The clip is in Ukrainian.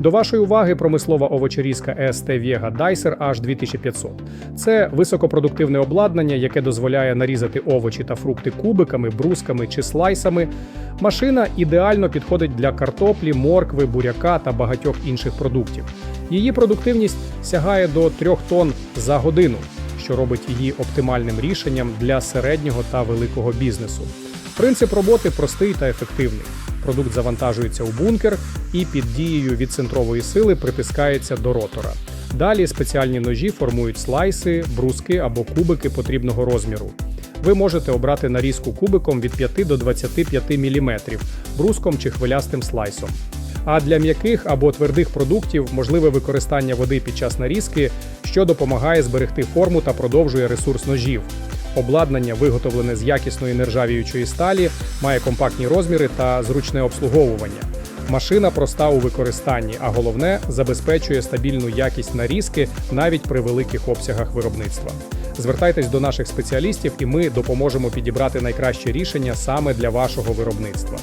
До вашої уваги промислова овочерізка EST Vega Dicer H2500. Це високопродуктивне обладнання, яке дозволяє нарізати овочі та фрукти кубиками, брусками чи слайсами. Машина ідеально підходить для картоплі, моркви, буряка та багатьох інших продуктів. Її продуктивність сягає до 3 тонн за годину, що робить її оптимальним рішенням для середнього та великого бізнесу. Принцип роботи простий та ефективний. Продукт завантажується у бункер і під дією від центрової сили притискається до ротора. Далі спеціальні ножі формують слайси, бруски або кубики потрібного розміру. Ви можете обрати нарізку кубиком від 5 до 25 мм, бруском чи хвилястим слайсом. А для м'яких або твердих продуктів можливе використання води під час нарізки, що допомагає зберегти форму та продовжує ресурс ножів. Обладнання, виготовлене з якісної нержавіючої сталі, має компактні розміри та зручне обслуговування. Машина проста у використанні, а головне забезпечує стабільну якість нарізки навіть при великих обсягах виробництва. Звертайтесь до наших спеціалістів, і ми допоможемо підібрати найкраще рішення саме для вашого виробництва.